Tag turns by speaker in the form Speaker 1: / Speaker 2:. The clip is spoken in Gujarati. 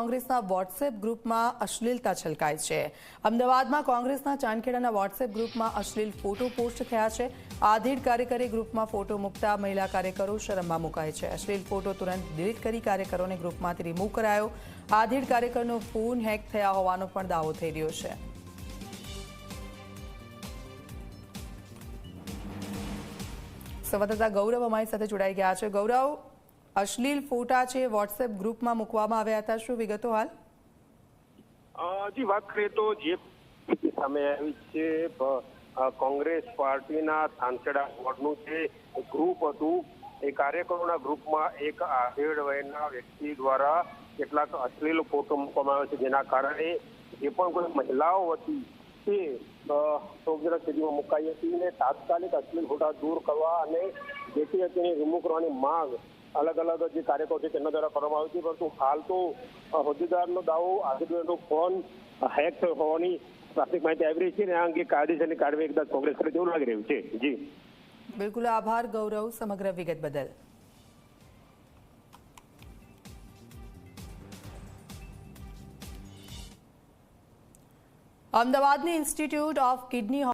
Speaker 1: કોંગ્રેસના વોટ્સએપ ગ્રુપમાં અશ્લીલતા છલકાય છે. અમદાવાદમાં કોંગ્રેસના ચાંદખેડાના વોટ્સએપ ગ્રુપમાં અશ્લીલ ફોટો પોસ્ટ થયા છે. આધીડ કાર્યકરે ગ્રુપમાં ફોટો મૂકતા મહિલા કાર્યકરો શરમમાં મુકાય છે. અશ્લીલ ફોટો તુરંત ડિલીટ કરી કાર્યકરોને ગ્રુપમાંથી રિમૂવ કરાયો. આધીડ કાર્યકરનો ફોન હેક થયા હોવાનો પણ દાવો થઈ રહ્યો છે. સંવાદદાતા ગૌરવ અમારી સાથે જોડાઈ ગયા છે. ગૌરવ? અશ્લીલ ફોટા છે વોટ્સએપ ગ્રુપમાં મૂકવામાં આવ્યા હતા. શું વિગતો હાલ?
Speaker 2: જી, વાત કરીએ તો જે સામે આવી છે કોંગ્રેસ પાર્ટીના થાનચેડા વોર્ડનું જે ગ્રુપ હતું, એ કાર્યકરોના ગ્રુપમાં એક આધેડ વયના વ્યક્તિ દ્વારા કેટલાક અશ્લીલ ફોટો મૂકવામાં આવ્યો છે. જેના કારણે જે પણ કોઈ મહિલાઓ હતી તે શોકજનક સ્થિતિમાં મુકાઈ હતી અને તાત્કાલિક અશ્લીલ ફોટા દૂર કરવા અને જેથી તેને રિમૂવ કરવાની માંગ અલગ અલગ જે કાર્યકરો છે તેના દ્વારા કરવામાં આવી પરંતુ હાલ તો હોદ્દેદારનો દાવો આદિત્યનો ફોન હેક થયો હોવાની પ્રાથમિક માહિતી આવી રહી છે અને આ અંગે કાયદેસરની કાર્યવાહી કદાચ કોંગ્રેસ કરે તેવું લાગી રહ્યું છે. જી.
Speaker 1: બિલકુલ આભાર, ગૌરવ, સમગ્ર વિગત બદલ. અમદાવાદની ઇન્સ્ટિટ્યૂટ ઓફ કિડની